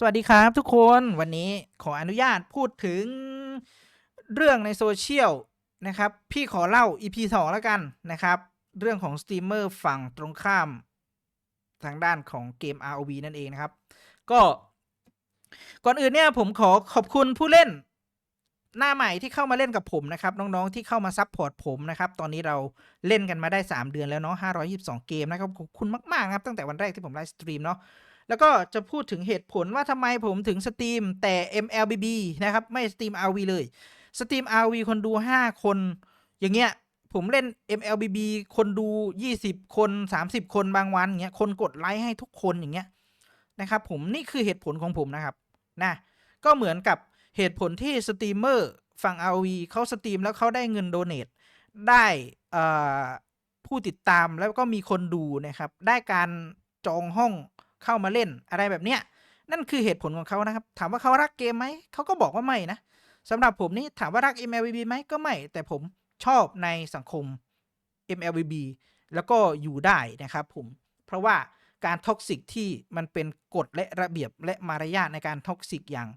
สวัสดีครับทุกคนวันนี้ขออนุญาตพูดถึงเรื่องในโซเชียลนะครับ พี่ขอเล่า EP 2 แล้วกันนะครับ เรื่องของสตรีมเมอร์ฝั่งตรงข้าม ทางด้านของเกม ROV นั่นเองนะครับ ก็ก่อนอื่นเนี่ยผมขอขอบคุณผู้เล่น หน้าใหม่ที่เข้ามาเล่นกับผมนะครับ น้องๆที่เข้ามาซัพพอร์ตผมนะครับ ตอนนี้เราเล่นกันมาได้ 3 เดือนแล้วเนาะ522 เกมนะครับขอบคุณมากๆครับตั้งแต่วันแรกที่ผมไลฟ์สตรีมเนาะ แล้วก็จะพูดถึงเหตุผลว่าทำไมผมถึงสตรีมแต่ MLBB นะครับ ไม่สตรีม RV เลยสตรีม RV คนดู 5 คน อย่างเงี้ยผมเล่น MLBB คนดู 20 คน 30 คนบางวันเงี้ยคนกดไลค์ให้ทุกคนอย่างเงี้ยนะครับผมนี่คือเหตุผลของผมนะครับนะก็เหมือนกับเหตุผลที่สตรีมเมอร์ฝั่ง RV เขาสตรีมแล้วเขาได้เงินโดเน a ได้ผู้ติดตามแล้วก็มีคนดูนะครับ ได้การจองห้อง เข้ามาเล่นอะไรแบบเนี้ยนั่นคือเหตุผลของเขานะครับ ถามว่าเขารักเกมไหม เขาก็บอกว่าไม่นะสำหรับผมนี่ถามว่ารัก MLBB ไหมก็ไม่ แต่ผมชอบในสังคม MLBB แล้วก็อยู่ได้นะครับผม เพราะว่าการท็อกซิกที่มันเป็นกฎและระเบียบและมารยาทในการท็อกซิกอย่าง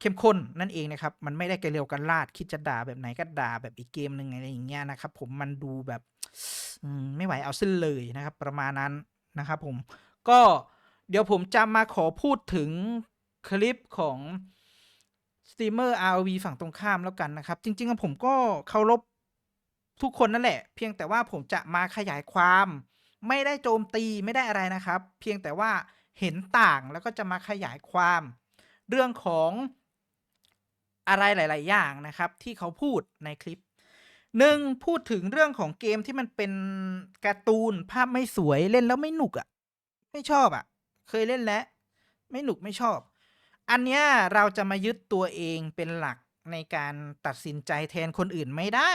เข้มข้นนั่นเองนะครับ มันไม่ได้กระเร็วกันลาด คิดจะด่าแบบไหนก็ด่าแบบอีกเกมหนึ่งอะไรอย่างเงี้ยนะครับ ผมมันดูแบบไม่ไหวเอาเส้นเลยนะครับ ประมาณนั้นนะครับผมก็ เดี๋ยวผมจะมาขอพูดถึงคลิปของสตรีมเมอร์ ROV ฝั่งตรงข้ามแล้วกันนะครับ จริงๆอะผมก็เคารพทุกคนนั่นแหละ เพียงแต่ว่าผมจะมาขยายความ ไม่ได้โจมตีไม่ได้อะไรนะครับ เพียงแต่ว่าเห็นต่างแล้วก็จะมาขยายความ เรื่องของอะไรหลาย ๆ อย่างนะครับ ที่เขาพูดในคลิปหนึ่งพูดถึงเรื่องของเกมที่มันเป็นการ์ตูนภาพไม่สวยเล่นแล้วไม่หนุกอะ่ะ ไม่ชอบอะ่ะ เคยเล่นแล้ว ไม่หนุกไม่ชอบ อันเนี้ยเราจะมายึดตัวเองเป็นหลักในการตัดสินใจแทนคนอื่นไม่ได้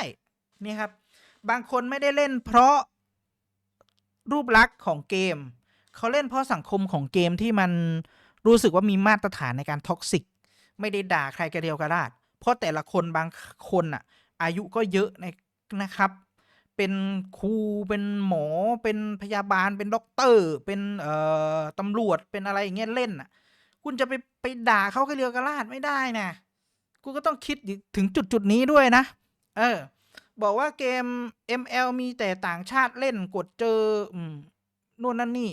นี่ครับ บางคนไม่ได้เล่นเพราะรูปลักษณ์ของเกม เขาเล่นเพราะสังคมของเกมที่มันรู้สึกว่ามีมาตรฐานในการท็อกซิกไม่ได้ด่าใครกระเดียวกระดาษ เพราะแต่ละคนบางคนอะอายุก็เยอะในนะครับ เป็นครูเป็นหมอเป็นพยาบาลเป็นด็อกเตอร์ เป็นเอ่อตำรวจเป็นอะไรอย่างเงี้ยเล่นอะ คุณจะไปไปด่าเขากระเดียวกระลาดไม่ได้นะกูก็ต้องคิดถึงจุดจุดนี้ด้วยนะ เออ บอกว่าเกม ML มีแต่ต่างชาติเล่นกดเจออืมนู่นนั่นนี่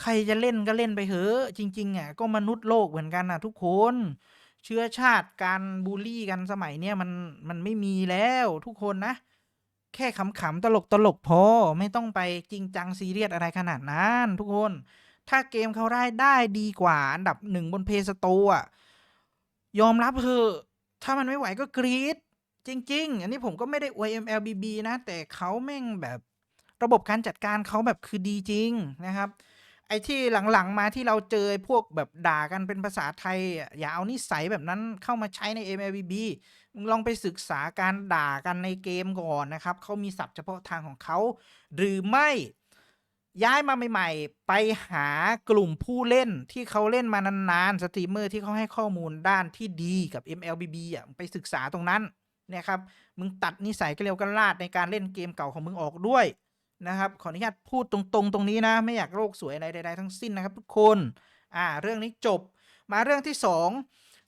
ใครจะเล่นก็เล่นไปเถอะจริง ๆอะก็มนุษย์โลกเหมือนกันนะทุกคนเชื้อชาติการบูลลี่กันสมัยเนี้ยมันมันไม่มีแล้วทุกคนนะ แค่ขำๆตลกตลกพอไม่ต้องไปจริงจังซีเรียสอะไรขนาดนั้น ทุกคน ถ้าเกมเขาได้ได้ดีกว่าอันดับหนึ่งบนเพย์สโตร์อะยอมรับเถอะถ้ามันไม่ไหวก็กรีดจริง ๆ อันนี้ผมก็ไม่ได้อวย MLBB นะ แต่เขาแม่งแบบระบบการจัดการเขาแบบคือดีจริงนะครับ ไอ้ที่หลังๆมาที่เราเจอพวกแบบด่ากันเป็นภาษาไทย อย่าเอานิสัยแบบนั้นเข้ามาใช้ใน MLBB มึงลองไปศึกษาการด่ากันในเกมก่อนนะครับเขามีศัพท์เฉพาะทางของเขา หรือไม่ย้ายมาใหม่ ๆ ไปหากลุ่มผู้เล่นที่เขาเล่นมานานๆสตรีมเมอร์ที่เขาให้ข้อมูลด้านที่ดีกับ MLBB อะไปศึกษาตรงนั้นเนี่ยครับ มึงตัดนิสัยกันเร็วกันลาดในการเล่นเกมเก่าของมึงออกด้วยนะครับ ขออนุญาตพูดตรงๆ ตรงนี้นะ ไม่อยากโลกสวยอะไรใดๆทั้งสิ้นนะครับทุกคน อ่า เรื่องนี้จบ มาเรื่องที่สอง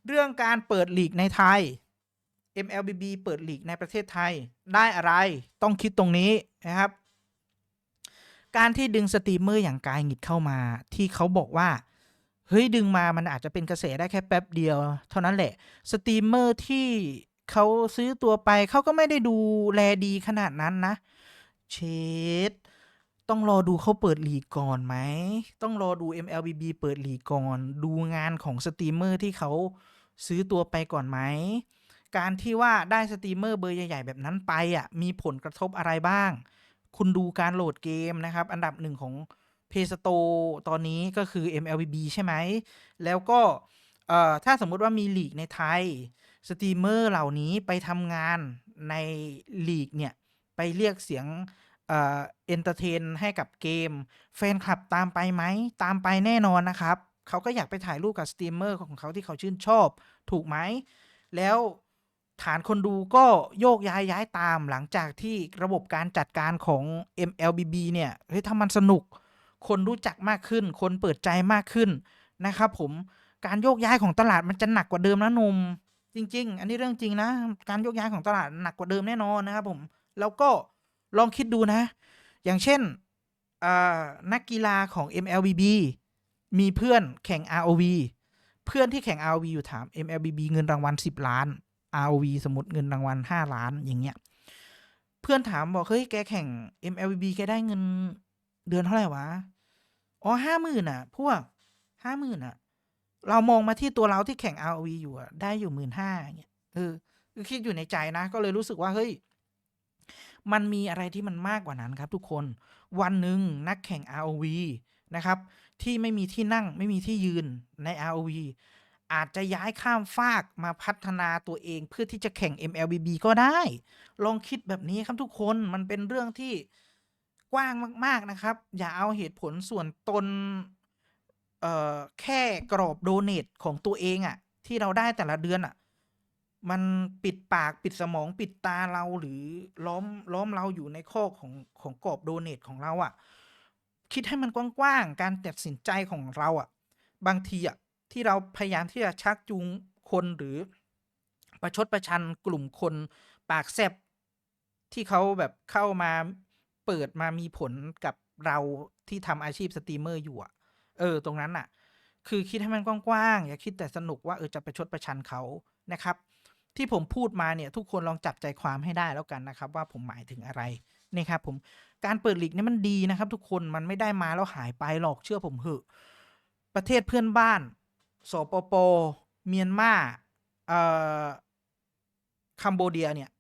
เรื่องการเปิดลีกในไทย MLBB เปิดลีกในประเทศไทยได้อะไรต้องคิดตรงนี้นะครับ การที่ดึงสตรีมเมอร์อย่างกายหงิดเข้ามา ที่เขาบอกว่าเฮ้ยดึงมามันอาจจะเป็นกระแสได้แค่แป๊บเดียว เท่านั้นแหละสตรีมเมอร์ที่เขาซื้อตัวไปเขาก็ไม่ได้ดูแลดีขนาดนั้นนะ เชดต้องรอดูเขาเปิดลีกก่อนไหม ต้องรอดู MLBB เปิดลีกก่อน ดูงานของสตรีมเมอร์ที่เขาซื้อตัวไปก่อนไหม การที่ว่าได้สตรีมเมอร์เบอร์ใหญ่ ๆ แบบนั้นไปอะมีผลกระทบอะไรบ้าง คุณดูการโหลดเกมนะครับ อันดับหนึ่งของ p s t o r e ตอนนี้ก็คือ MLBB ใช่ไหม แล้วก็ถ้าสมมุติว่ามีลีกในไทย สตรีมเมอร์เหล่านี้ไปทำงานในลีกเนี่ย ไปเรียกเสียงเอ่อเอนเตอร์เทนให้กับเกม แฟนคลับตามไปไหม ตามไปแน่นอนนะครับ เขาก็อยากไปถ่ายรูปกับสตรีมเมอร์ของเขาที่เขาชื่นชอบ ถูกไหม แล้ว ฐานคนดูก็โยกย้ายย้ายตามหลังจากที่ระบบการจัดการของ MLBB เนี่ยเฮ้ยถ้ามันสนุก คนรู้จักมากขึ้น คนเปิดใจมากขึ้นนะครับผมการโยกย้ายของตลาดมันจะหนักกว่าเดิมนะหนมจริง ๆ อันนี้เรื่องจริงนะ การโยกย้ายของตลาดหนักกว่าเดิมแน่นอนนะครับผมแล้วก็ลองคิดดูนะ อย่างเช่นนักกีฬาของ MLBB มีเพื่อนแข่ง ROV เพื่อนที่แข่ง ROV อยู่ถาม MLBB เงินรางวัล 10 ล้าน ROV สมมติเงินรางวัล5ล้านอย่างเงี้ย เพื่อนถามบอก เฮ้ย แกแข่ง MLBB แกได้เงินเดือนเท่าไหร่วะ อ๋อห้าหมื่นอะ พวกห้าหมื่นอะ เรามองมาที่ตัวเราที่แข่ง ROV อยู่อะ ได้อยู่หมื่นห้าเงี้ยเออคือคิดอยู่ในใจนะ ก็เลยรู้สึกว่า เฮ้ย มันมีอะไรที่มันมากกว่านั้นครับ ทุกคน วันหนึ่งนักแข่ง ROV นะครับ ที่ไม่มีที่นั่งไม่มีที่ยืนใน ROV อาจจะย้ายข้ามฟากมาพัฒนาตัวเองเพื่อที่จะแข่ง MLBB ก็ได้ ลองคิดแบบนี้ครับทุกคนมันเป็นเรื่องที่กว้างมาก ๆนะครับ อย่าเอาเหตุผลส่วนตนเอ่อแค่กรอบโดเนทของตัวเองอะที่เราได้แต่ละเดือนอะมันปิดปากปิดสมองปิดตาเราหรือล้อมล้อมเราอยู่ในข้อของของกรอบโดเนทของเราอะคิดให้มันกว้างๆการตัดสินใจของเราอะบางทีอะ ที่เราพยายามที่จะชักจูงคนหรือประชดประชันกลุ่มคนปากแซบที่เขาแบบเข้ามาเปิดมามีผลกับเราที่ทำอาชีพสตรีมเมอร์อยู่อะเออ ตรงนั้นน่ะคือคิดให้มันกว้างๆ อย่าคิดแต่สนุกว่าเออจะประชดประชันเขานะครับ ที่ผมพูดมาเนี่ย ทุกคนลองจับใจความให้ได้แล้วกันนะครับ ว่าผมหมายถึงอะไรนี่ครับผมการเปิดลีกนี่มันดีนะครับ ทุกคนมันไม่ได้มาแล้วหายไปหรอกเชื่อผมเหอะ ประเทศเพื่อนบ้าน สปปเมียนมาเอ่อคัมโบเดียเนี่ย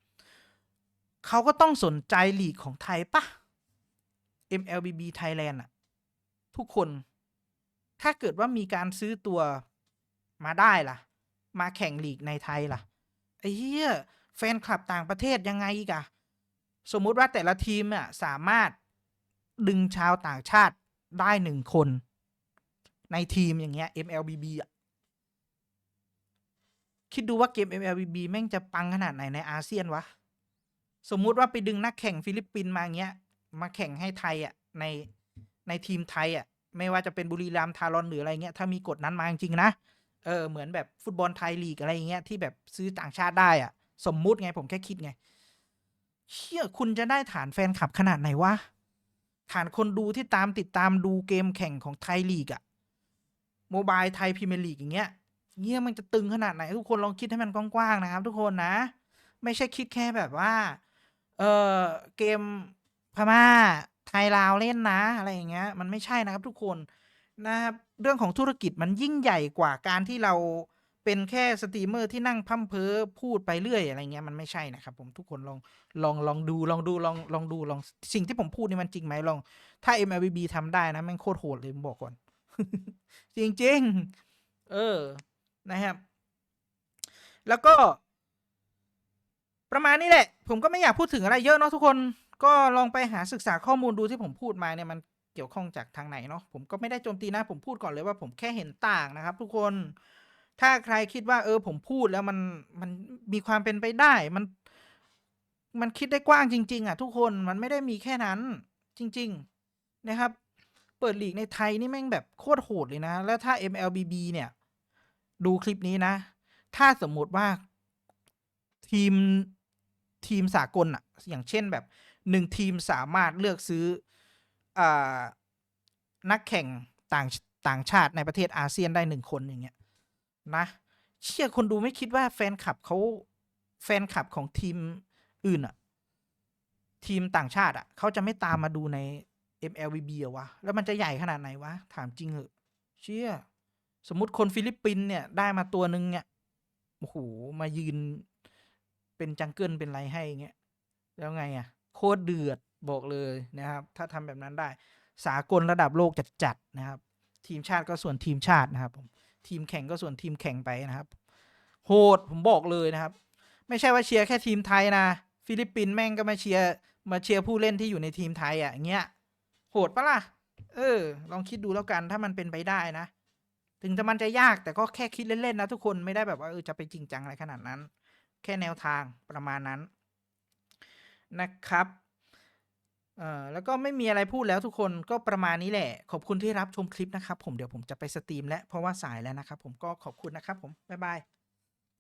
เขาก็ต้องสนใจลีกของไทยปะ MLBB Thailand อะทุกคน ถ้าเกิดว่ามีการซื้อตัวมาได้ล่ะ มาแข่งลีกในไทยล่ะ ไอ้เหี้ยแฟนคลับต่างประเทศยังไงอีกอะสมมุติว่าแต่ละทีมอะสามารถดึงชาวต่างชาติได้หนึ่งคน ในทีมอย่างเงี้ย MLBB อะ คิดดูว่าเกม MLBB แม่งจะปังขนาดไหนในอาเซียนวะ สมมุติว่าไปดึงนักแข่งฟิลิปปินส์มาเงี้ย มาแข่งให้ไทยอะในในทีมไทยอะ ไม่ว่าจะเป็นบุรีรัมย์ทารอนหรืออะไรเงี้ย ถ้ามีกฎนั้นมาจริงๆนะ เออ เหมือนแบบฟุตบอลไทยลีกอะไรเงี้ยที่แบบซื้อต่างชาติได้อะ สมมุติไงผมแค่คิดไง เชื่อคุณจะได้ฐานแฟนคลับขนาดไหนวะ ฐานคนดูที่ตามติดตามดูเกมแข่งของไทยลีกอะ โมบายไทยพรีเมียร์ลีกอย่างเงี้ย เงี้ยมันจะตึงขนาดไหน ทุกคนลองคิดให้มันกว้างๆนะครับ ทุกคนนะ ไม่ใช่คิดแค่แบบว่า เออเกมพม่าไทยลาวเล่นนะอะไรอย่างเงี้ย มันไม่ใช่นะครับทุกคนนะครับเรื่องของธุรกิจมันยิ่งใหญ่กว่าการที่เราเป็นแค่สตรีมเมอร์ที่นั่งพั่มเพอพูดไปเรื่อยอะไรเงี้ยมันไม่ใช่นะครับผมทุกคนลองลองลองดูลองดูลองลองดูลองสิ่งที่ผมพูดนี่มันจริงไหมลอง ถ้า MLB ทำได้นะแม่งโคตรโหดเลยผมบอกก่อน จริง ๆ เออ นะครับ แล้วก็ ประมาณนี้แหละ ผมก็ไม่อยากพูดถึงอะไรเยอะเนาะทุกคนก็ลองไปหาศึกษาข้อมูลดูที่ผมพูดมาเนี่ยมันเกี่ยวข้องจากทางไหนเนาะผมก็ไม่ได้โจมตีนะ ผมพูดก่อนเลยว่าผมแค่เห็นต่างนะครับ ทุกคนถ้าใครคิดว่า เออ ผมพูดแล้วมันมันมีความเป็นไปได้ มันมันคิดได้กว้างจริง ๆ อะ ทุกคนมันไม่ได้มีแค่นั้น จริง ๆนะครับ เปิดลีกในไทยนี่แม่งแบบโคตรโหดเลยนะ แล้วถ้า MLBB เนี่ย ดูคลิปนี้นะ ถ้าสมมุติว่าทีมทีมสากลอะอย่างเช่นแบบหนึ่งทีมสามารถเลือกซื้ออนักแข่งต่างต่างชาติในประเทศอาเซียนได้หนึ่งคนอย่างเงี้ยนะเชื่อคนดูไม่คิดว่าแฟนคลับเขาแฟนคลับของทีมอื่นอะทีมต่างชาติอะเขาจะไม่ตามมาดูใน MLBB เหรอวะ แล้วมันจะใหญ่ขนาดไหนวะ ถามจริงเหอะ เชื่อ สมมติคนฟิลิปปินเนี่ยได้มาตัวหนึ่งเนี่ยโอ้โหมายืนเป็นจังเกิลเป็นไรให้เงี้ยแล้วไงอะ่ะ โคตรเดือดบอกเลยนะครับ ถ้าทำแบบนั้นได้ สากลระดับโลกจัดๆนะครับ ทีมชาติก็ส่วนทีมชาตินะครับผมทีมแข่งก็ส่วนทีมแข่งไปนะครับ โหดผมบอกเลยนะครับ ไม่ใช่ว่าเชียร์แค่ทีมไทยนะฟิลิปปินส์แม่งก็มาเชียร์มาเชียร์ผู้เล่นที่อยู่ในทีมไทยอะอย่างเงี้ยโหดปะล่ะเออ ลองคิดดูแล้วกันถ้ามันเป็นไปได้นะ ถึงจะมันจะยากแต่ก็แค่คิดเล่นๆนะทุกคนไม่ได้แบบว่าเออจะไปจริงจังอะไรขนาดนั้น แค่แนวทางประมาณนั้นนะครับเอ่อแล้วก็ไม่มีอะไรพูดแล้วทุกคนก็ประมาณนี้แหละ ขอบคุณที่รับชมคลิปนะครับผมเดี๋ยวผมจะไปสตรีมแล้วเพราะว่าสายแล้วนะครับผมก็ขอบคุณนะครับผมบ๊ายบาย